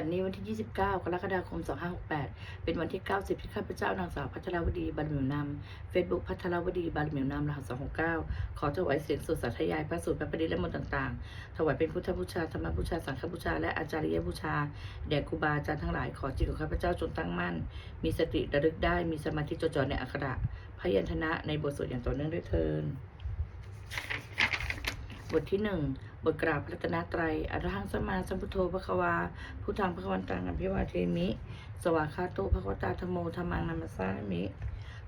บัดนี้วันที่ 29 กรกฎาคม 2568 เป็นวันที่ 90 ที่ข้าพเจ้านางสาวพัทรวดีบารมีนำเฟซบุ๊กพัทรวดีบารมีนำรหัส269 ขอถวายเสียงสุดสัทยายพระสูตรพระปริและมนต์ต่างๆ ถวายเป็นพุทธบูชาธรรมบูชา สังฆบูชา และอาจาริยบูชา แด่ครูบาอาจารย์ทั้งหลาย ขอจิตของข้าพเจ้าจงตั้งมั่น มีสติระลึกได้ มีสมาธิจดจ่อในอักขระพยัญชนะในบทสวดอย่างต่อเนื่องด้วยเทินบทที่หนึ่ง บทกราบรัตนตรัยอรหังสมาสัมพุทโธพระควาผู้ทางพระควันตังอภิวาเทมิ สวากขาโตพระควตาธโมธรรมังนัมสสามิ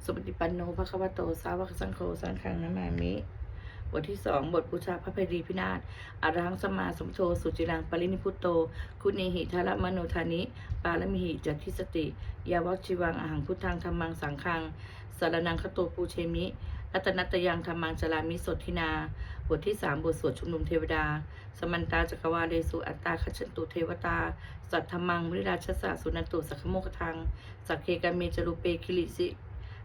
สุปฏิปันโนพระควโตสาวกสังโฆสังฆังนามามิบทที่สองบทบูชาพระเพรีพินาศอรหังสมาสมุทโธสุจิรังปรินิพุตโต คุณเนหิทารมโนธานิ ปาลมิหิจัตทิสติ ยาวัชิวังอหังพุทธังธรรมังสังฆังสารนังคโตปูเชมิ รัตนัตยังธรรมังจรามิสดทินา บทที่สามบทสวดชุมนุมเทวดา สมันตาจักรวาเลสุอัตตาคัจฉันตุเทวตา สัทธมังมริราชสะสุนันตุสักโมกทัง สักเคกาเมจรุเปคิลิสิ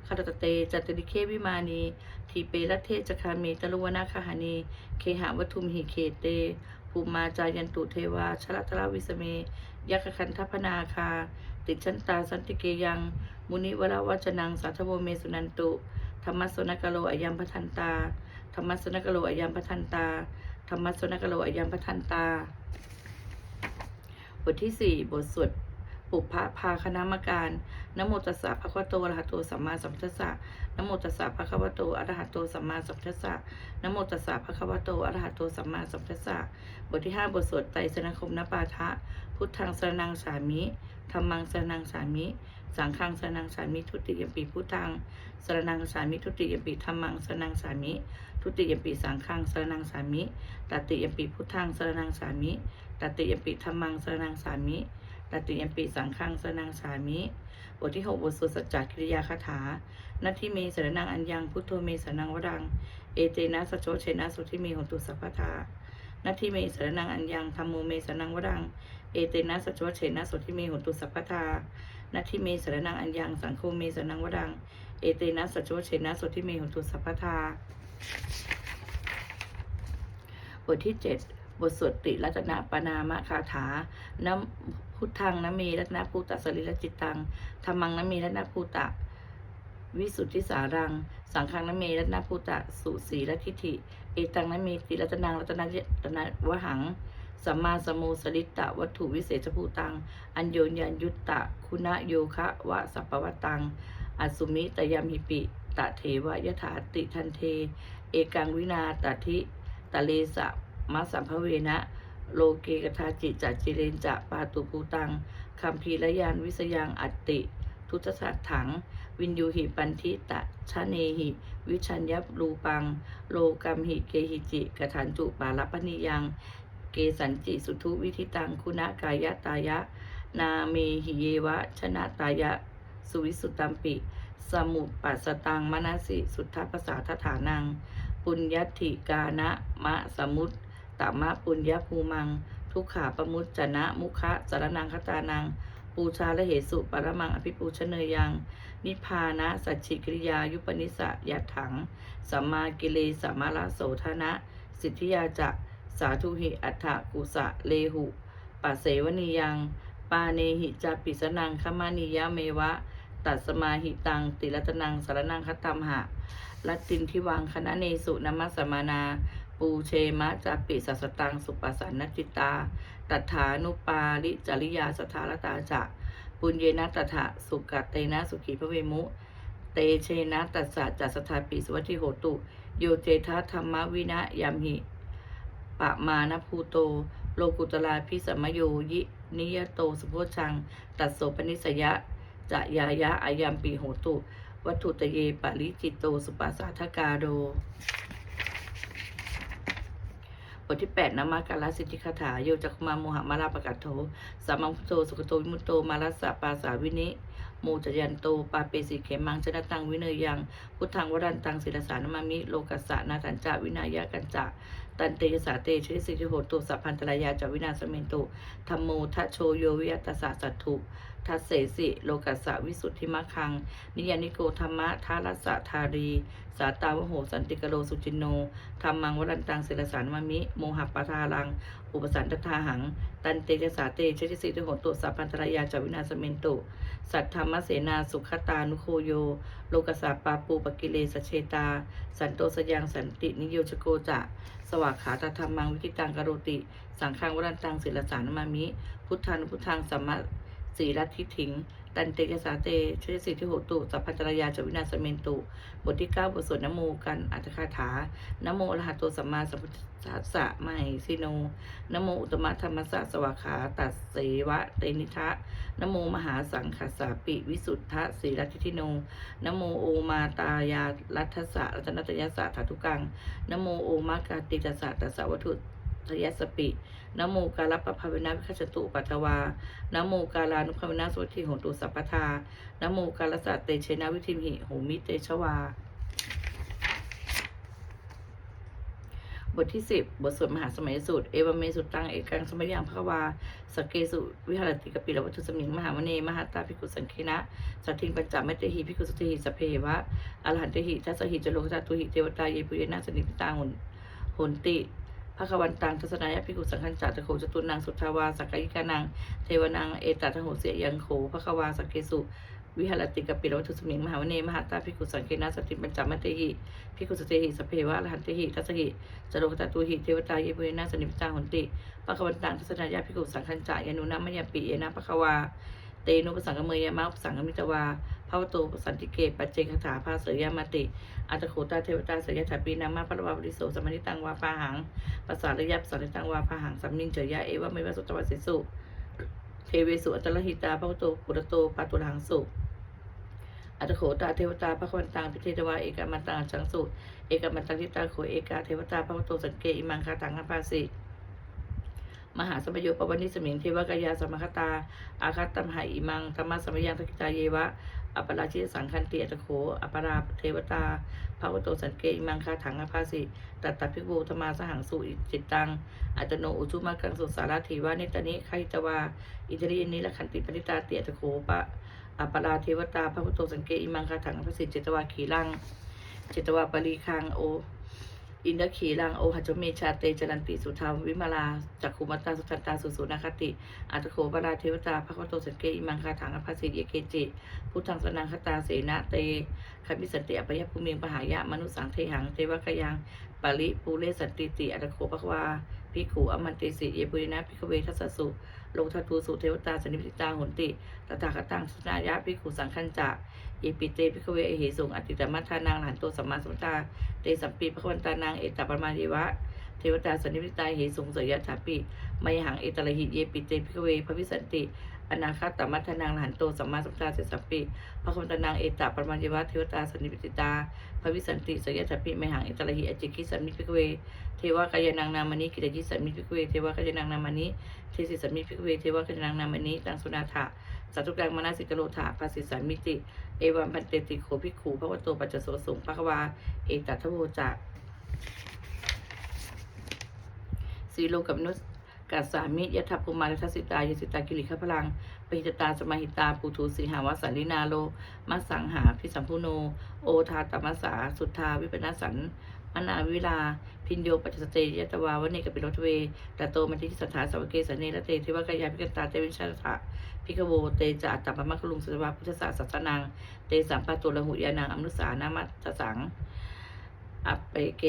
คาตเตจัตติเควิมานีทีเปรัเทจคาเมตลุวนาคาหานีเคหะวัตุมหิเคเต ภูมาจายันตุเทวาชลตราวิสเมยักขคันทพนาคา ติชันตาสันติเกยัง มุนิวรวัจนังสัทธโวเมสุนันตุ ธรรมสนกโลอยัมพทันตา ธรรมสนกโลอยัมพทันตา ธรรมสนกโลอยัมพทันตา บทที่สี่บทสวดปุพพะพาคณามการนโมตัสสะภะคะวะโตอะระหะโตสัมมาสัมพุทธัสสะนโมตัสสะภะคะวะโตอะระหะโตสัมมาสัมพุทธัสสะนโมตัสสะภะคะวะโตอะระหะโตสัมมาสัมพุทธัสสะบทที่ห้าบทสวดไตรสรณคมนปาทะ พุทธังสรนังสามิธรรมังสรนังสามิ สังฆังสรนังสามิทุติยมปีพุทธังสรนังสามิทุติยมปีธรรมังสรนังสามิ ทุติยมปีสังฆังสรนังสามิตติยมปีพุทธังสรนังสามิตติยมปีธรรมังสรนังสามิตติยมปีสังฆังสรนังสามิบทที่หกบทสวดสัจจกิริยาคาถานาทิเมสรนังอัญญังพุทโธเมสรนังวรัง เอเตนะสจโชเชนะสุทิเมหตุสัพพทานาทิเมสรนังอัญญังธรรมโมเมสรนังวรัง เอเตนะสจโชเชนะสุทิเมหตุสัพพทา นาทิเมสรนังอัญญังสังโฆเมสรนังวรัง เอเตนะสจโชเชนะสุทิเมหนตุสัพพทาบทที่เจ็ดบทสวดติรัตนปนามคาถาน้ำพุทธังนเมรัตนภูตสริรจิตตังธรรมังนเมรัตนภูตะ วิสุทธิสารัง สังฆังนเมรัตนภูตะ สุสีรทิฏฐิ เอตังนเมติรัตนังรัตนยตนะวหัง สัมมาสมโมสริตตะวัตถุวิเศษภูตัง อัญโยญญาณยุตตะ คุณโยคะวะสัพพวตัง อสุมิตยามิปิ ตะเทวะยถาติทันเท เอกังวินาตทิตะเลสะมัสัมภเวนะ โลเกกทาจิจัจจิเรนจะปาตุภูตังคัมภีรยานวิสยังอัตติ ทุตสัตถัง วินยูหิปันทิตะชะเนหิ วิชัญญรูปัง โลกัมหิเกหิจิกฐานจุปาลปนิยัง สันจิสุทุวิธิตังคุณกายะตายะ นาเมหิเยวะ ชนะตายะ สุวิสุตตัมปิ สมุปปัสตังมนสิสุทธปสาทฐานัง ปุญญติกานะมะสมุตตมะปุญญภูมัง ทุกขาปมุจจนะมุขะสารนังคตานัง ปูชาและเหสุปรมังอภิปูชเนยยัง นิพานะสัจฉิกริยายุปนิสะยัตถังสัมมากิเลสัมมาลาโสธนะ สิทธิยาจะ สาธุหิอัฏฐกุสะเลหุปัสเสวนียัง ปาเนหิจาปิสนังขมานิยะเมวะ ตัสมาหิตัง ติรัตนังสารนังคตัมหะลัตตินทิวังคณะเนสุนัมสสมานา ปูเชมะจาปิสัสสตัง สุปัสสันนจิตตา ตัฐานุปาลิจริยาสถารตาจะปุญเยนะตถะสุกัตเตนะสุขีพระเวมุ เตเชนะตัสสะจัสสถาปิสวัติโหตุ โยเจทะธรรมวินะยามหิ ปะมานภูโต โลกุตลาพิสมโยยินิยโตสุโพชัง ตัสโสปนิสยะจะยายะอายัมปีโหตุ วัตถุตเยปริจิตโต สุปัสสาทกาโดบทที่8นามาการสิทธิคาถาโยจักมาโมหะมาลาปะกัตโทสามังพุโธสุขโตวิมุตโตมารัสสะปาสาวินิโมจยันโตปาเปสิเขมังชนะตังวิเนยยัง พุทธังวรันตังศิลสานามามิโลกัสสะนาทันจะวินายะกันจะ ตันเตยสาเตชิสิทธิโหตุสัพพันตรายาจาวินาสเมนตุธรรมโมทะโชโยวิยตสสะสัตถุทัสเสสิโลกัสสะวิสุทธิมะคัง นิยานิโกธรรมะทารัสสะทารี สาตาวโหสันติกโลสุจินโนธรรมังวรันตังศิลสารมะมิ โมหะปะทารัง อุปสันตทาหัง ตันเตจสาเตชติสิทโหตุสัพพันตรายาจาวินาสเมนตุ สัทธรรมเสนาสุขตานุโคโย โลกสาปาปูปกิเลสเชตา สันโตสยังสันตินิโยชโกจะ สวากขาตธรรมังวิจิตังกโรติ สังฆังวรันตังศิลสารมามิ พุทธานุพุทธังสัมมาสีรัตทิถิง ตันเตกสาเตชยสิทธิโหตุสัพพัญจรยาจวินาสเมนตุ บทที่เก้าบทสวดนโมกันอัตถคาถานโมอรหัตโตสัมมาสัมพุทธัสสะมหิสิโนนโมอุตมะธรรมสะสวาขาตัสเสวะเตนิทะนโมมหาสังคสาปิวิสุทธะสีรัตทิทิโนนโมโอมาตายารัตสะรัตนตยสสะถาทุกังนโมโอมากาติจัสสะตัสสะวัตถุทยสปินโมกาลปภาวินาวิคัจจตุปัทวานโมกาลานุภาวินาสวัตถิโหตุสัพพทานโมกาลสัตเตเชนะวิธิมหิโหมิเตชวา บทที่สิบบทสวดมหาสมัยสูตร เอวเมสุตังเอกังสมัยยังพระวาสเกสุวิหารติกปิลวัตถุสมิงมหามเนมหาตาภิกุสังเคนะสัตถิงปัญจเมตหิภิกุสติหิสเพวะอรหันตหิทัสสหิจโลกจัตุหิเทวตาเยปุเยนาสนิพิตาหุนหุนติ พระควันตังทัศนายภิกุสังขันจัตตโขจตุนังสุทธาวาสักกิกานังเทวนังเอตตะโหเสียยังโขพระควาสักเกสุวิหารติกปิลวัตถุสมิงมหาวเนมหาตาภิกุสังเคนะสติปัญจมัตติหิภิกุสติหิสเพวะอรหันติหิทัสหิจโลกตตุหิเทวตาเยปุเยนาสนิพิตาหุนติพระควันตังทัศนายภิกุสังขันจายานุนามยปิเยนะพระควา เตนุปสังกเมยามะปสังกมิตวาภาวโตปสันติเกปัจเจกถาภาเสยยามติอัตโขตาเทวตาเสยถาปีนามาพระวาปริโสสมนิตังวาปาหังปัสสาระยับสันนิตังวาปาหังสัมมิงเจยยะเอวะเมวะสุตวะเสสุเทเวสุอัตตลหิตาภาวโตปุรโตปาตุลังสุอัตโขตาเทวตาพระควันตังพิเทตวาเอกามันตังชังสุเอกามันตังทิตาโขเอกาเทวตาภาวโตสังเกอิมังคาตังอภาสิ มหาสมโยปวันิสมิงเทวกายาสมคตา อาคัตตมหาอิมังธรรมะสมยังทกิตาเยวะ อัปราชิตสังคันติอัตโข อัปราเทวตาภาวโตสันเกอิมังคาถังอภาสิตัตตพิกโวธรรมาสหังสุอิจิตตัง อัตโนอุชุมากังสุสาราถีวาเนตานิไคตวา อิตริยนิละขันติปณิตาเตียตโขปะ อัปราเทวตาภาวโตสันเกอิมังคาถังอภาสิเจตวาขีลังเจตวาปรีคังโอ อินทขีลังโอหัจเมชาเตจรันติสุธรรมวิมาลาจักขุมตตาสุทันตาสุสุนาคติ อัตโขปราเทวตาภควโตสังเกอิมังคาถังอภัสสิเยเกจิ พุทธังสนังคตาเสนะเตคมิสันติอปยภูมิงปหายะมนุสังเทหังเทวกยังปริปูเลสันติติอัตโขภควาภิกขุอมันติสิเยปุรินะภิกขเวทัสสุ โลทัตูสุเทวตาสนิพิตาหนติตถาคตังสุนายะพิขุสังคันจะเอปิเตพิกขเวเอหิสุงอติตมัทานังหลันโตสัมมาสัมพุทธาเตสัมปีพระวันตานางเอตปรมาเยวะเทวตาสนิพิตาเหสุงเสยถาปิมยหังเอตระหิเยปิเตพิกเวพระวิสันติ อนาคาตมัทธนางหันโตสัมมาสัมพุทธาเสสัมปีพระคมตนางเอตปรมาเยวะเทวตาสันนิพิตาพระวิสันติเสยถาปิมหังเอตระหิอจิกิสัมมิพิกเว เทวกายนางนามานิกิตยิสัมมิพิกเว เทวกายนางนามานิเทสิสัมมิพิกเว เทวกายนางนามานิตังสุนาถะสัตุกังมนาสิกโลถาภาสิสัมมิติ เอวัมพันเตติโขภิกขุพระวโตปัจจโสสุงภควาเอตัทโวจักสีโลกับนุส กัสสามิยทัพภูมาลทัสสิตายสิตากิริขพลังปหิตตาสมาหิตาปูทูสีหาวสันลินาโลมัสสังหาพิสัมพุโน โอทาตมัสสาสุทธาวิปนาสันมนาวิลา พินโยปัจจสเตยตวาวเนกปิโรทเวตโตมันทิสถาสวเกสเนระเตเทวกายาพิกันตาเตวิชาตะพิกโวเตจะอัตตปมัคคลุงสวาพุทธศาสนานังเตสัมปะตุลหุยานังอมนุสานามัตสัง อัปเปเก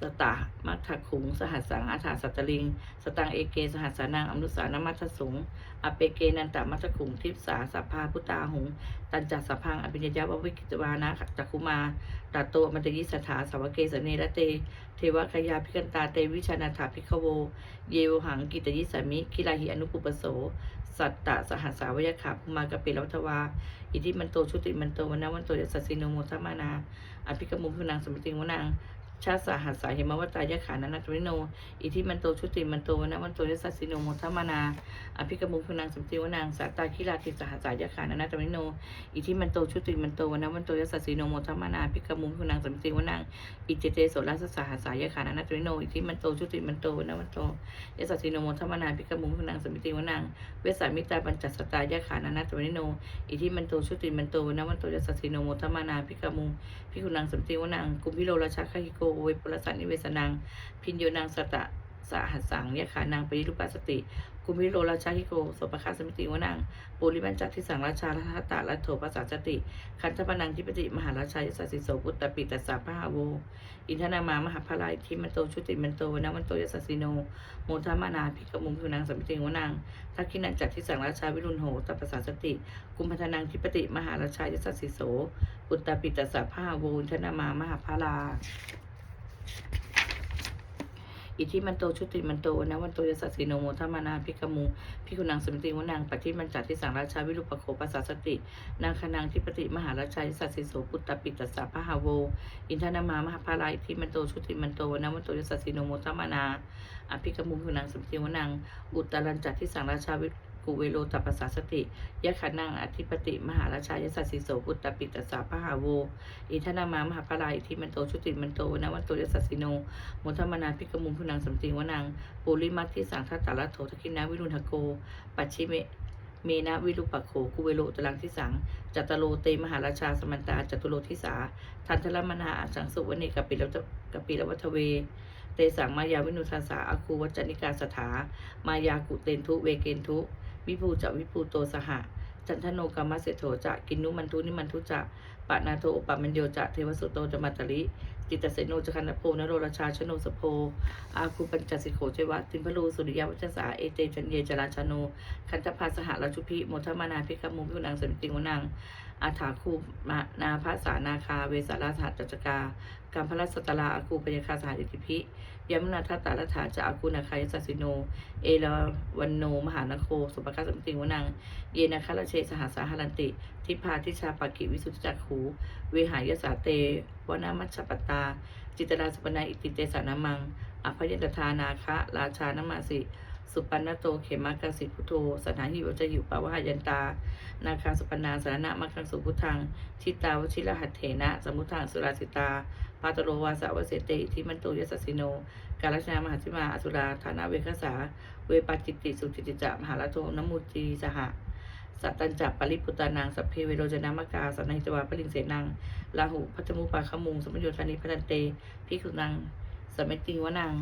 สตะมัทขุง สหัสสังอาถาสัตลิง สตังเอเก สหัสสานังอนุสานามัทสุงอัปเปเกนันตมัทขุง ทิพสาสัพพาพุตตาหุง ตันจัสพังอภิญญาววิกิตวานะจักคุมาตาโตมันตยิสถาสาวเกสเนระเต เทวคยาพิกันตาเตวิชานาถาพิกโว เยวหังกิตยิสามิกิลาหิอนุปุปโส สัตตะสหัสสาวยขาภูมากะปิลวัทวา อิทิมันโตชุติมันโตวันาวันโตยัสสิโนโมทัมมานา อภิกมุพุนังสมติงวนัง ชาสาหัสสาเหมวัตายะขานันตวิโน อิทิมันโตชุติมันโตวนะมันโตยสัสสิโนโมทมานา อภิกมุพนังสัมติวนางสาตาคิราติสหัสสายะขานันตวิโน อิทิมันโตชุติมันโตวนะมันโตยสัสสิโนโมทมานาอภิกมุพนังสัมติวนางอิเจเตโสรัสสหัสสายะขานันตวิโน อิทิมันโตชุติมันโตวนะมันโตยสัสสิโนโมทมานาอภิกมุพนังสัมติวนางเวสามิตาปัญจสตายะขานันตวิโน อิทิมันโตชุติมันโตวนะมันโตยสัสสิโนโมทมานาอภิกมุพิคุนังสัมติวนางกุมพิโลราชาคหิโกเวปุรสันนิเวสนังพินโยนางสตะสหัสสังยะขานางปริรูปสติกุมิโลราชาฮิโกสปคาสมิติวนางปุริบัญจัติสังราชาลัทตะลัโถปัสสาสติ คันธปนังทิปติมหาราชายสัสสิโสพุตตปิตัสสะพหาโว อินทนามามหาพลายทิมันโตชุติมันโตวนามันโตยสัสสิโนโมทามานาภิกมุงพิวนางสมิติวนางทักขินันจัตทิสังราชาวิรุณโหตัปปสสาสติ กุมพันธนังทิปติมหาราชายสัสสิโสปุตตปิตัสสะพหาโวอินทนามามหาพลา อิทธิมันโตชุติมันโตนะวันโตยสัสสิโนโมทัมมานาพิกมุพิคุนังสมิติวนางปฏิมันจัดที่สังราชาวิรุปโคปัสสสติ นางคนังทิปติมหาราชาสัสสิโสปุตตปิตัสสะพะหาโว อินทนามามหาภาลาอิทธิมันโตชุติมันโตนะวันโตยสัสสิโนโมทัมมานาอภิกมุพิคุนังสมิติวนางอุตตรันจัดที่สังราชาวิ กุเวโลตัปปสสาสติยะขันังอธิปติมหาราชายสัสสิโสปุตตปิตัสสะพะหาโวอิทนามามหาภลาอิทธิมันโตชุติมันโตนะวันโตยสัสสิโนมุทมนาพิกมุมพุนังสัมติวนางปุริมัตทิสังทัตตาลโถทกินาวิรุณหโก ปัจฉิเมเมนะวิรุปโขกุเวโลตลังที่สังจัตโลเตมหาราชาสมันตาจัตุโลทิสาทันทรมนาสังสุวเนกปิลวกปิลวัทเว เตสังมายาวินุทาสาอาคูวัจนิกาสถามายากุเตนทุเวเกนทุ วิภูจะวิภูโตสหะ จันทโนกรรมเสโถจะกินนุมันทุนิมันทุจะปะนาโทอุปมันโยจะเทวสุโตจะมัตตลิจิตเสโนจะคันนโพนโรราชาชโนสโพอาคูปัญจสิโขเจวะติมพลูสุริยวัจสาเอเตจันเยจราชโนคันธพาสหราชุพิโมทมานาพิกมุพิวนังสมิติงวนังอาถาคูมานาภาษานาคา เวสาราสหัตจกากัมพลัสตลาอาคูปยคาสหอิติพิ ยมุนาทัตตาลถาจะอากุณาคายสัสิโน เอลาวันโน มหานโค สุปกาสมิติวนัง เยนาคาลเชสหาสาหรันติ ทิพาทิชาปากิวิสุทธจักขูเวหายสาเตวนามัชปตา จิตราสุปนาอิติเตสานามังอภยันตทานาคะ ราชานามาสิ สุปันนโตเขมากสิพุทโธสถานหิวจะหิวปะวะยันตา นาคาสุปนาสารณะมัคคังสุพุทังชิตาวชิรหัตเถนะ สมุทังสุราสิตาปาตโรวาสาวเสเตอิทิมันโตยสสสิโน กาลชนามหาธิมาอสุราธานาเวคสา เวปัจจิตติสุจิติจะมหาลโทนมุจีสหะสัตตัญจัปปริพุตานางสัพเพเวโรจนามกาสันนิจวาปริงเสนังลาหุพัจมุปาขมุงสมโยธานิพันเตพิคุนังสมมติวนัง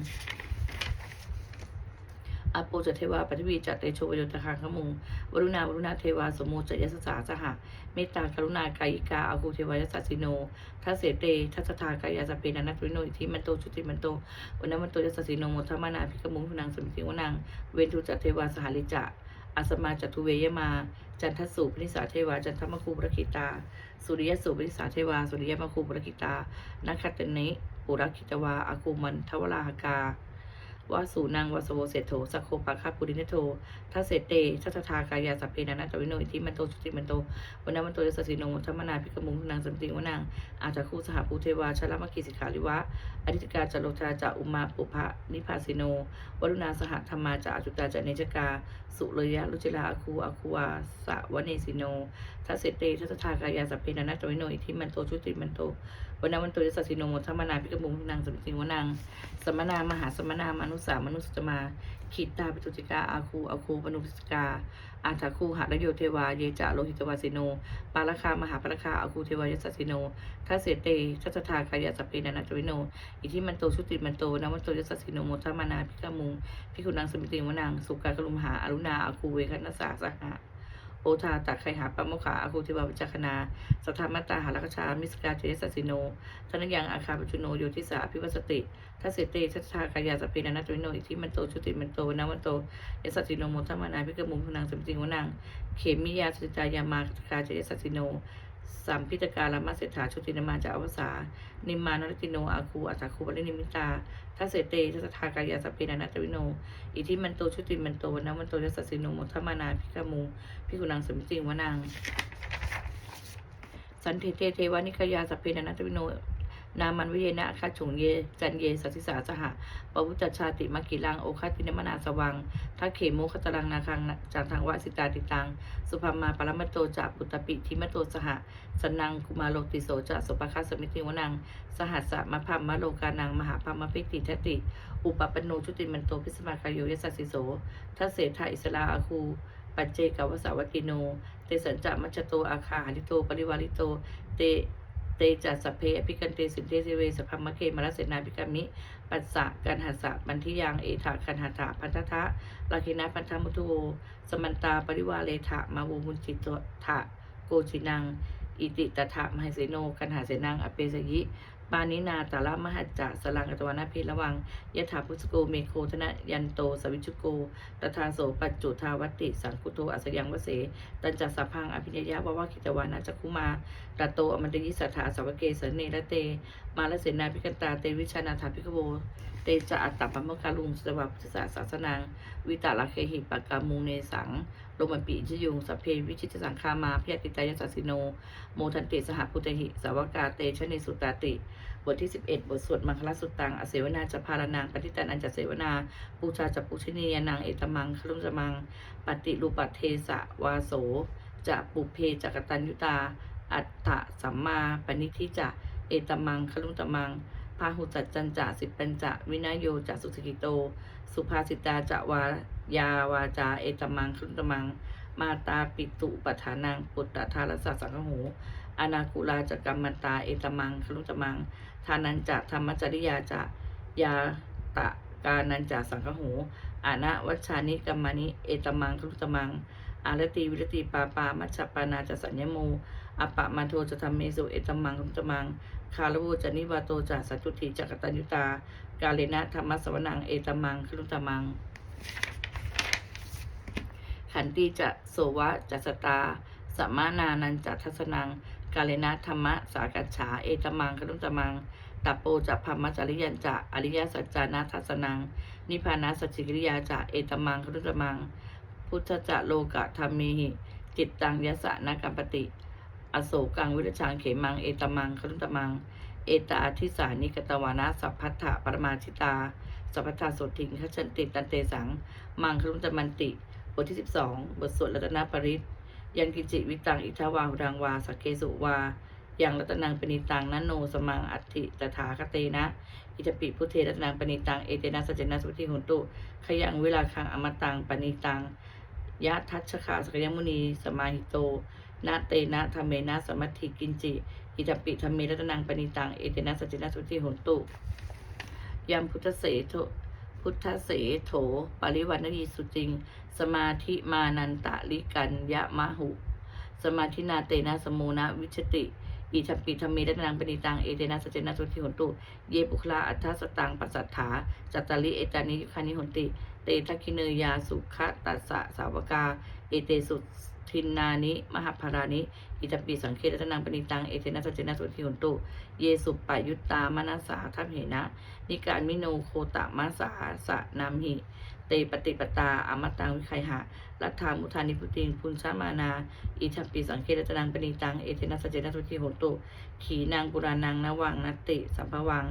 อาโปจเทวาปฏิวีจัตเตโชวโยตคังขมุงวรุณาวรุณาเทวาสมโมจยสสาสหะเมตตากรุณากายิกาอากูเทวายสัสสิโนทัสเสเตทัสทากายาสเปนันัตริโนอิทิมันโตชุติมันโตวันนั้นมันโตยสสสิโนโมทมานาภิกมุงพุนังสมิติวนังเวนทุจัตเทวาสหาลิจะอาสมาจัตุเวยมา จันทสุปนิสาเทวา จันทมคูปรคิตา สุริยสุปนิสาเทวา สุริยมคูปรคิตานักขัตตนิปุรคิตวาอากูมันทวราหกา วาสูนางวาสโวเศโถสักโคปะคาปุรินโททัสเสเตทัสสทากายาสัพเพนานาตวิโนอิทิมันโตชุติมันโตวันนั้นมันโตยสสสิโนธรรมนาพิกมุงนางสัมติวนางอาจจะคู่สหภูเทวาชลมกิสิกขาลิวะอธิตกาจโลทาจาอุมาปุภะนิพาสิโนวรุณาสหธรรมาจาอจุตาจาเนจกา สุเลยะรุจิลาอาคูอาคูอาสะวเนสิโนทัสเสเตทัสสทากายาสัพเพนานาตวิโนอิทิมันโตชุติมันโต วันนั้นมันโตยสสสิโนธรรมนาพิกมุงนางสัมติวนางสมนามหาสมนามนุสามนุสตมาขีดตาปิตุจิกาอาคูอาคูปนุสิกา อาถาคูหะระโยเทวาเยจาโลหิตวาสิโน ปาลคามหาปาลคาอาคูเทวายสัสสิโนทัเสเตทัสสทากายาสัพเพนานาจวิโน อิทิมันโตชุติมันโตนะมันโตยสัสสิโนโมทามนาพิกมุงพิคุนังสมิติวนางสุกากรุมหาอรุณาอาคูเวคนัสสาสหะ โอทาตักไขหาปะโมขาอาคูทิวาวิจักนาสัทธามัตตาหาลักชา มิสกาเจสัสสิโนทนยังอาคาปจุโนโยทิสาพิวัสติทัสเสเตทัสทากายาสพเพนานาจวิโนอิทิมันโตชุติมันโตนาวันโตยสัสิโนโมทามานาพิกมุงพนังสมิติวนังเขมิยาสุจายามาคาเจสัสสิโน สัมพิตการามาเศรษฐาชุตินามาจาอวสา นิมมานรติโน อาคูอัตถาคูปรินิมิตาทัศเสเตทัสทากายาสเปนานาตวิโน อิทิมันโตชุติมันโตวันนั้นมันโตยัสสสิโนโมทมานาพิกามูพิกุนังสมิติวนังสันเทเทเทวานิกายาสเปนานาตวิโน นามันวิเยนะคาฉงเย จันเยสัสสิสาสหะปวุตชาติมกิลัง โอคัตพินมนาสวังทักเขโมคตรังนาคังจางทางวสิตาติตัง สุภามาปรมตโตจะปุตตปิทิมโตสหะสนังกุมาโลติโสจะสุปคัสสมิติวนัง สหัสสะมะพัมมะโลกานัง มหาพัมมะปิติทติ อุปปปนโนชุติมันโตพิสมาคายโยยสัสสิโสทัเสทาอิสลาอาคูปัจเจกวสาวัติโน เตสัญจะมัจจโตอาคาหาริโต ปริวาริโต เต เตจัสสพเพอภิกันเตสินเตสิเวสพัมมะเกมรสเสนาภิกามิปัสสะกันหัสสะบันทิยังเอถากันหัสถะพันธทะลาคินาพันธมุทุโวสมันตาปริวาเลถะมาวูมุนจิตตถะโกชินัง อิติตถะมหาเสโนกันหาเสนังอเปสยิ ปานินาตาลมหัจจะสลังอัตวนาเพระวังยะถาพุสโกเมโคธนะยันโต สวิชุโกตถาโสปัจจุทาวัติ สังคุโตอัสยังวเส ตันจัสพังอภิญญาวะวะคิตวานาจักคุมาตโตอมันตยิสัทธาสาวเกสเนระเต มาลเสนาพิกันตาเตวิชานาถาพิกโวเตจะอัตตปมะคาลุงสวะพุทธศาสาสนัง วิตาลเคหิปกามูเนสัง โลมันปีชยุงสัพเพวิชิตสังคามาพยติตายสัสสิโน โมทันติสหพุทธหิสาวกาเตชะเนสุตาติ บทที่ 11 บทสวดมังคลสุตตัง อเสวนาจะพารนางปฏิตันอันจะเสวนา ปูชาจะปุชนียนางเอตมังคลุมสมัง ปฏิรูปัตเทสะวาโส จะปุเพจักตัญยุตา อัตตะสัมมาปณิทิจะ เอตมังคลุมตมังพาหุจัดจันจะสิปัญจะวินยโยจะสุสกิโต สุภาสิตาจะวา ยาวาจา เอตมังคลุมตมัง มาตาปิตุปัฏฐานังปุตตะทารสสสังฆโหอนาคุลาจะกัมมันตา เอตมังคลุตมัง ทานันจะธรรมจริยาจะยาตะกานันจะสังฆโหอานะวัชานิกัมมานิ เอตมังคลุตมัง อารตีวิรติปาปามัชปานาจะสัญญโมอปะมาโทจะทำเมสุเอตมังคลุตมัง คาลโวจะนิวาโตจะสัจจุติจักตัญยุตา กาเลนะธรรมสวนังเอตมังคลุตมัง ขันติจะโสวะจัสตาสัมมานานันจัทัสนัง กาเลนะธรรมะสากัจฉา เอตมังคลุตมังตัปโปจะพัมมจริยันจะอริยสัจจานาทัสนัง นิพพานาสัจจิกริยาจะเอตมังคลุตมัง พุทธจะโลกะธรรมิหิจิตตังยสะนากัมปติ อโศกังวิรชังเขมัง เอตมังคลุตมัง เอตาทิสานิกตวานาสัพพัทธะปรมาชิตา สัพพัทธาโสถิงขชันติตันเตสัง มังคลุตมันติ ทที่ 12 บทสวดรัตนปริตยังกิจิวิตังอิทาวาหุรังวาสักเกสุวายังรัตนังปณิตังนันโนสมังอัติตถาคเตนะ อิจปิพุทเทรัตนังปณิตังเอเตนะสัจเจนะสุทิหุนตุขยังเวลาคังอมตังปณิตังยะทัชขาสกยมุนีสมาหิโตนาเตนะธรรมเมนะสมัติกินจิ อิจปิธรรมเมรัตนังปณิตังเอเตนะสัจเจนะสุทิหุนตุยามพุทธเสโทพุทธเสโถปริวันนีสุจริง สมาธิมานันตะลิกันยะมะหุ สมาธินาเตนะสมูนะวิชติอิชัมปิธรรมีรัตนังปณิตัง เอเตนะสเจนะสุทธิหนตุ เยบุคลาอัฏฐสตังปัสสัทธาจัตตาลิเอตานิยุคานิหนติ เตทักขิเนยาสุขะตัสสะสาวกา เอเตสุทินนานิมหาภารานิ อิจัมปีสังเครัตนังปณิตัง เอเตนะสเจนะสุทิหนตุ เยสุปปายุตตามนาสาทัพเหนะ นิการมิโนโคตะมาสาสะนามหิ เตปฏิปตาอมตังวิไคหะรัฐามุทานิพุติงพุนชามานา อิทัปปิสังเครัตนังปณิตัง เอเทนะสเจนะสุทธิโหตุขีนางปุรานังนวังนติ สัมภวัง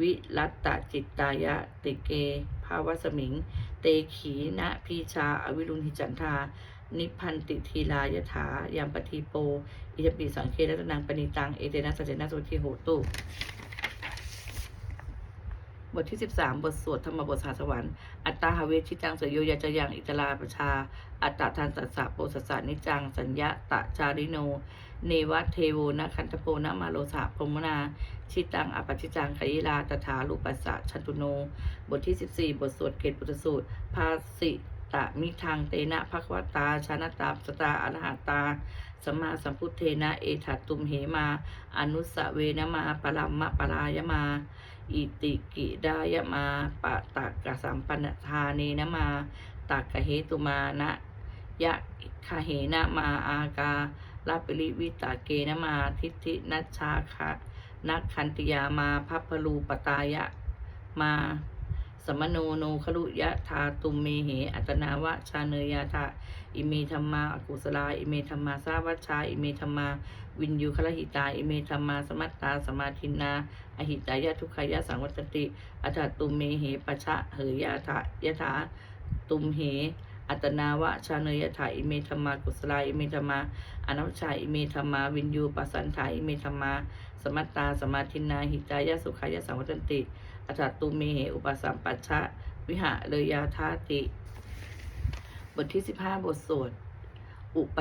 วิรัตตจิตตายะ ติเก ภาวสมิง เตขีนะพีชา อวิรุณหิจันทา นิพันติทีลายถายามปทีโป อิทัปปิสังเครัตนังปณิตัง เอเทนะสเจนะสุทธิโหตุบทที่ 13 บทสวดธรรมบทสาสวรรค์ อัตตาหาเวชิตังสยโยยาจยังอิตลาประชา อัตตาทันสัสสะโปสสะนิจัง สัญญะตะจาริโน เนวะเทโวนะคันทโพนะมาโลสะพรมนาชิตังอปัจจิจังขยิลาตถาลุปัสสะชันตุโน บทที่ 14 บทสวดเกตปุตสูตร ภาสิตะมิทางเตนะภควตาชานตาสตาอรหัตตาสมาสัมพุทเทนะเอถัตตุมเหมา อนุสะเวนมาปรัมมะปรายมา อิติกิดายมาปะตักกะสัมปันธาเนนะมาตักกะเหตุมานะยะคาเหนะมาอากาลาปิริวิตาเกนะมาทิฏฐินัชชาคะนักขันติยามาพัพพลูปตายะมา สมโนโนคลุยะธาตุมเมเห อัตนาวะชาเนยาทะอิเมธรรมาอกุศลา อิเมธรรมาสาวัชชา อิเมธรรมา วินยูคลหิตาอิเมธรรมาสมัตตาสมาทินาอหิตายะทุกขายะสังวัตติอัตตุมเมเหปะชะเหยยาทะยะถาตุมเหอัตนาวะชาเนยถาอิเมธรรมากุศลาอิเมธรรมาอนัชชาอิเมธรรมาวินยูปัสสันถาอิเมธรรมาสมัตตาสมาทินาหิตายะสุขายะสังวัตติอัตตุมเมเหอุปสัมปัชชะวิหะเลยาธาติ บทที่15บทสวด อุป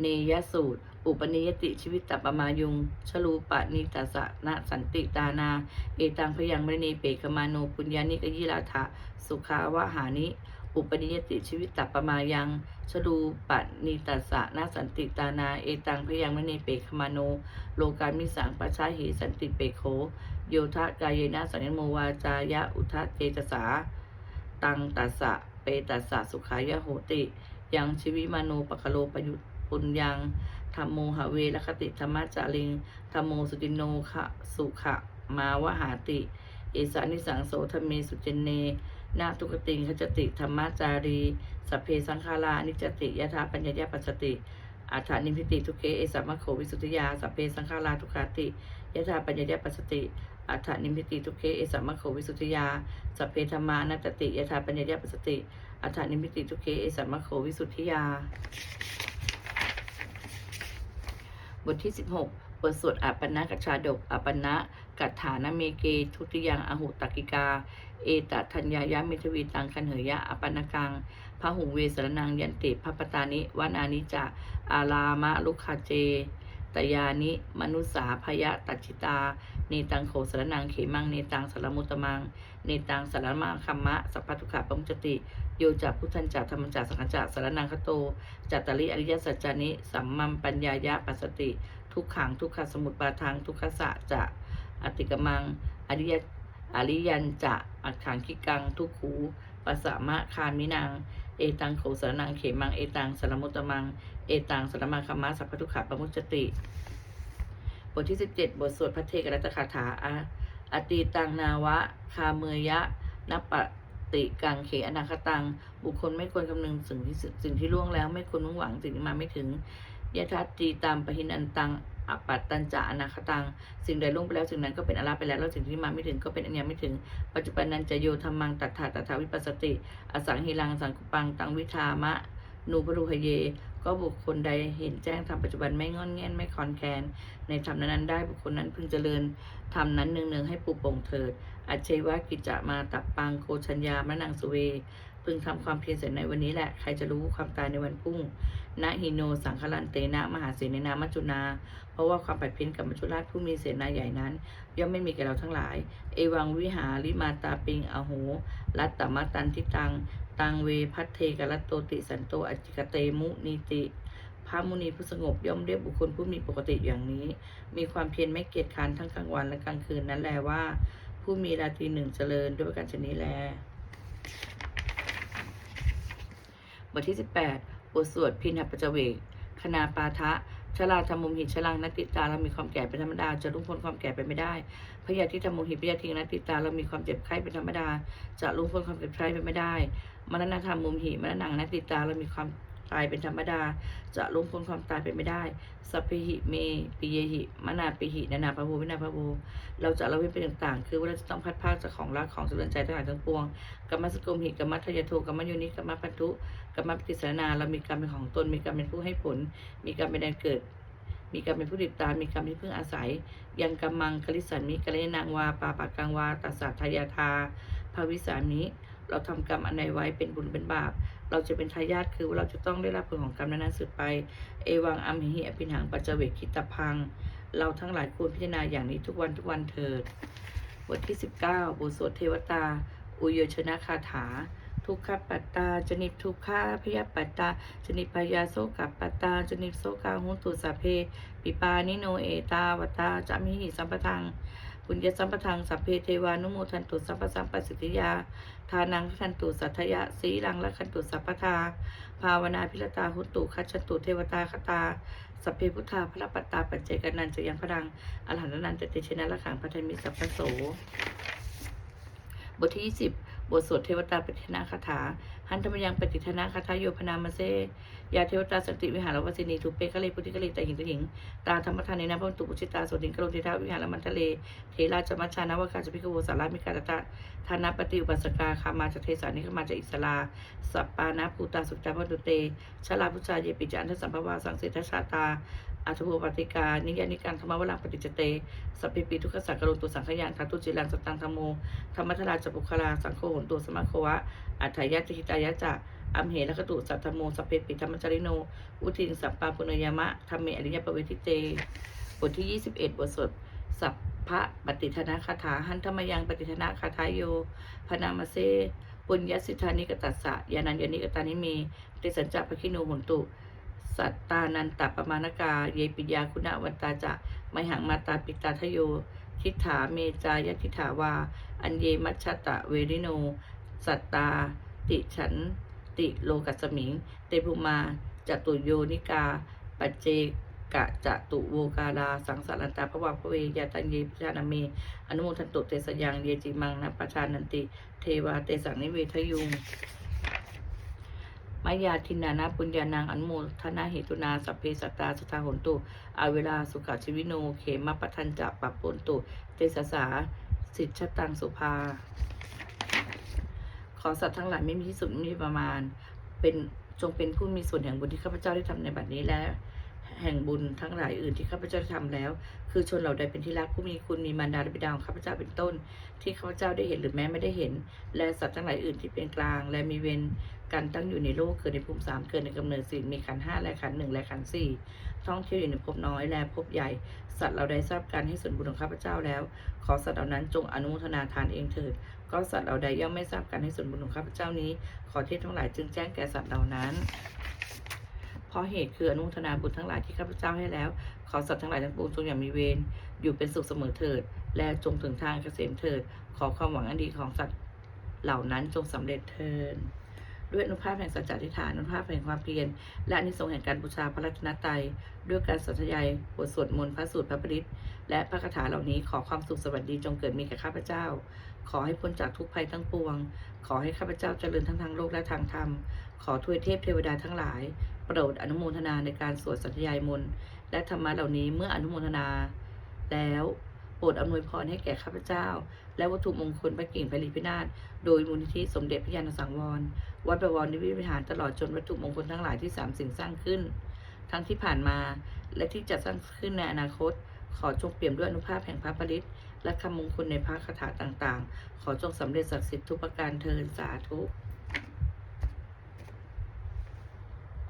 เนยสูตร อุปนิยติชีวิตตปมายุง ชลูปะนิตาสะนะสันติตานา เอตังพยังมรณีเปกมาโนปุญญานิกยิราธะสุขาวะหานิ อุปนิยติชีวิตตปมายัง ชลูปะนิตาสะนะสันติตานา เอตังพยังมรณีเปกมาโน โลกามิสังปชาหิสันติเปโค โยทะกายนะสัญญโมวาจายะอุทะเจตสา ตังตัสสะเปตัสสะสุขายะโหติ ยังชีวิมาโนปะคโลปยุปุญญังธรรมโมหเวรคติธรรมจาริงธรรมโมสุติโนคะสุขะมาวหาติ เอสานิสังโสธรรมเมสุเจเนนาทุกติงขจติธรรมจารีสัพเพสังขารานิจติยะธาปัญญายปัสติอาถานิพิติทุเกเอสัมมะโขวิสุทธิยาสัพเพสังขาราทุกขาติยะธาปัญญายปัสติอัฏฐานิมิติทุเคเอสัมมะโขวิสุทธิยา สัพเพธรรมานัตติยถาปัญญาปัสติ อัฏฐานิมิติทุเคเอสัมมโขวิสุทธิยา บทที่ 16 บทสวดอาปนะกัจชาดกอาปนะกัตถานเมเก ทุติยังอหุตักิกา เอตทัญญายะเมทวีตังคันเหยยะอัปนกังพระหุงเวสรนังยันติพระปตานิวานานิจะอารามะลุคาเจตยานิ มนุสาพยะตัจิตา เนตังโขสรนังเขมัง เนตังสารมุตมัง เนตังสารมังคัมมะ สัพพทุขะปมจติ โยจักพุทธันจักธรรมจักสังฆจักสารนังคโตจัตตริอริยสัจจานิสัมมัมปัญญายะปัสสติ ทุกขังทุกขสมุปาทังทุกขสะจะอติกมังอริยอริยันจะอักขังคิกัง ทุกขูปัสสะมะคามินังเอตังโขสรนังเขมังเอตังสารมุตตมังเอตังสารมังคัมมะสัพพทุขะปมุจติ บทที่ 17 บทสวดพระเทกรัตคาถาอะอตีตังนาวะ คาเมยะนปะ ติกังเขอนาคตัง บุคคลไม่ควรคำนึงสิ่งที่สิ่งที่ล่วงแล้ว ไม่ควรมุ่งหวังสิ่งที่มาไม่ถึงยะทัตตีตามปะหินันตังอปัตตัญจะอนาคตัง สิ่งใดล่วงไปแล้วสิ่งนั้นก็เป็นอลาไปแล้วแล้วสิ่งที่มาไม่ถึงก็เป็นอันยังไม่ถึง ปัจจุบันนันจะโยธรรมังตัทธาตถาวิปัสสติ อสังหิลังสังคุปังตังวิธามะนูปรุหเย ก็บุคคลใดเห็นแจ้งธรรมปัจจุบันไม่งอนแง่นไม่คอนแคนในธรรมนั้นได้บุคคลนั้นพึงเจริญธรรมนั้นเนืองๆให้ปลูป่งเถิด อัจเชวะกิจจะมาตับปังโคชัญญามะนังสเว พึงทำความเพียรเสร็จในวันนี้แหละ ใครจะรู้ความตายในวันพรุ่งนะฮิโน สังคลันเตนะ มหาเสนนามัจจุนา เพราะว่าความผัดเพี้ยนกับมัจจุราชผู้มีเสนาใหญ่นั้น ย่อมไม่มีแก่เราทั้งหลาย เอวังวิหาริมาตาปิงอโห รัตตมตันทิตัง ตังเวพัทเทกรัตโตติสันโตอจิกเตมุนีติพระมุนีผู้สงบย่อมเรียกบุคคลผู้มีปกติอย่างนี้ มีความเพียรไม่เกียจค้านทั้งกลางวันและกลางคืนนั้นแลว่า ผู้มีราตรีหนึ่งเจริญด้วยการชนี้แล บทที่ 18 บทสวดพินหัปปจเวก คณาปาทะชลาธรรมุมหิชลังนัตติตาเรามีความแก่เป็นธรรมดา จะรุ่งพ้นความแก่ไปไม่ได้ พยาธิธรรมุมหิพยาธินัตติตาเรามีความเจ็บไข้เป็นธรรมดา จะรุ่งพ้นความเจ็บไข้ไปไม่ได้ มรณะธรรมมุมหิมรณังนัตติตาเรามีความ ตายเป็นธรรมดา จะล่วงพ้นความตายไปไม่ได้ สัพเพหิเมปิเยหิมนาปิหินานาพะโวินาพะโวเราจะละเว้นไปต่างๆ คือว่าเราจะต้องพัดพากจากของรักของสุรนใจทั้งหลายทั้งปวงกัมมัสกุมหิกัมมัทยโทกัมมัโยนิกัมมัพันธุกัมมัปฏิสนาเรามีกรรมเป็นของตนมีกรรมเป็นผู้ให้ผล มีกรรมเป็นแดนเกิดมีกรรมเป็นผู้ติดตาม มีกรรมเป็นที่พึ่งอาศัย ยังกัมมังกลิสันมิกะเลนางวาปาปากังวาตัสสะทายาทาภาวิสามิ เราทำกรรมอันใดไว้เป็นบุญเป็นบาป เราจะเป็นทายาทคือว่าเราจะต้องได้รับผลของกรรมนั้นสืบไป เอวังอัมหิอภินหังปัจเจเวกคิตพัง เราทั้งหลายควรพิจารณาอย่างนี้ทุกวันทุกวันเถิด บทที่ 19บทสวดเทวตา อุโยชนะคาถา ทุกขปัตตา จนิปทุกขาพยาปัตตา จนิปพยาโสกัปปัตตา จนิปโสกาหุตุสพเพ ปิปานิโนเอตาวตาจะมิหิสัมปทัง ปุญญสัมปทังสัพเพเทวานุโมทันตุสัพพสัมปสิทธิยา ทานังขันตุสัทธยะสีลังละขันตุสัพพทา ภาวนาพิรตาหุตุคัจฉตุเทวตาคตา สัพเพพุทธาพระปัตตาปัจเจกนันจะยังพรังอรหันตนันจะติชนะละขังพัทมิสัพพโส บทที่20บทสวดเทวตาปัจนาคาถา หันธรรมยังปฏิทนาคาทาโยพนามเซ ยาเทวตาสนติวิหารวสินีทุเปกะเลปุติกะเลแต่หิงตุหิง ตาธรรมทานในนาพนตุปุชิตาโสติงกโลติทาวิหารมันทะเล เทราจมัชชานวกาจพิกโวสารามิกาตตะธานาปฏิอุปัสกาคามาจเทสานิขมาจอิสลา สัปปานาภูตาสุจาพดุเตชลาพุชาเยปิจันทสัมภวาสังเสทชาตาอัตโภปฏิกา นิยานิการธรรมวลังปฏิจเต สัพพิปิทุกขสังกรุตุสังขยานทัตุจิรังสตังธรรมโมธรรมทราจปุคลาสังโฆหนตุสมัคโควะอัฏฐายะจิตายะจะ อัมเหละกตุสัทธโมสัพเพปิธรรมจาริโน อุทินสัปปาปุณยมะธรรมเมอริยปเวทิเต บทที่ 21 บทสด สัพพะปฏิทนาคาถาหันธรรมยังปฏิทนาคาถาโย พนามเซปุญญสิทธานิกตัสสะยานันยานิกตานิเมติสัญจปะคิโนหุนตุ สัตตานันตปมาณกา เยปิยาคุณวันตาจะไมหังมาตาปิตาทโย ทิฏฐาเมจายทิฏฐาวา อันเยมัชตะเวริโน สัตตาติฉัน ติโลกัสมิง เตภูมาจตุโยนิกา ปัจเจกะจตุโวกาลา สังสารันตาภวาภเวยาตันเยปชานาเม อนุโมทันตุเตสยังเยจิมังนะปชานันติ เทวาเตสังนิเวทยุงมายาทินานาปุญญานางอนุโมทนาเหตุนาสัพเพสัตตาสทาหนตุอาเวลาสุขชีวิโนเขมปัทันจะปัปปนตุเตสสาสิทธตังสุภา ขอสัตว์ทั้งหลายไม่มีที่สุดไม่มีประมาณ เป็นจงเป็นผู้มีส่วนแห่งบุญที่ข้าพเจ้าได้ทำในบัดนี้และแห่งบุญทั้งหลายอื่นที่ข้าพเจ้าได้ทำแล้ว คือชนเหล่าใดเป็นที่รักผู้มีคุณมีมารดาและบิดาของข้าพเจ้าเป็นต้น ที่ข้าพเจ้าได้เห็นหรือแม้ไม่ได้เห็น และสัตว์ทั้งหลายอื่นที่เป็นกลาง และมีเวรกันตั้งอยู่ในโลกเกิดในภูมิสามเกิดในกำเนิดสี่มีขันห้าและขันหนึ่งและขันสี่ท่องเที่ยวอยู่ในภพน้อยและภพใหญ่ สัตว์เราได้ทราบการให้ส่วนบุญของข้าพเจ้าแล้ว ขอสัตว์เหล่านั้นจงอนุโมทนาทานเองเถิด ก็สัตว์เหล่าใดย่อมไม่ทราบการในส่วนบุญของข้าพเจ้านี้ ขอเทศทั้งหลายจึงแจ้งแก่สัตว์เหล่านั้นเพราะเหตุคืออนุทนาบุญทั้งหลายที่ข้าพเจ้าให้แล้ว ขอสัตว์ทั้งหลายทั้งปวงจงอย่ามีเวรอยู่เป็นสุขเสมอเถิด และจงถึงทางเกษมเถิด ขอความหวังอันดีของสัตว์เหล่านั้นจงสำเร็จเถิด ด้วยอนุภาพแห่งสัจจะทิฏฐานอนุภาพแห่งความเพียรและอนิสงส์แห่งการบูชาพระรัตนตรัยด้วยการสัตยายบทสวดมนต์พระสูตรพระปริตและพระคาถาเหล่านี้ขอความสุขสวัสดีจงเกิดมีแก่ข้าพเจ้า ขอให้พ้นจากทุกภัยทั้งปวง ขอให้ข้าพเจ้าเจริญทั้งทางโลกและทางธรรม ขอทวยเทพเทวดาทั้งหลาย โปรดอนุโมทนาในการสวดสัตยายมนต์และธรรมะเหล่านี้เมื่ออนุโมทนา แล้ว ปรดอำนวยพรให้แก่ข้าพเจ้า และวัตถุมงคลพระกิ่งพระลีพินาศโดยมูลนิธิสมเด็จพระยาณสังวร วัดประวรนิวิวิหารตลอดจนวัตถุมงคลทั้งหลายที่สามสิ่งสร้างขึ้น ทั้งที่ผ่านมาและที่จะสร้างขึ้นในอนาคต ขอจงเปี่ยมด้วยอนุภาพแห่งพระปริตและคำมงคลในพระคาถาต่างๆ ขอจงสำเร็จศักดิ์สิทธิ์ทุกประการเทินสาธุ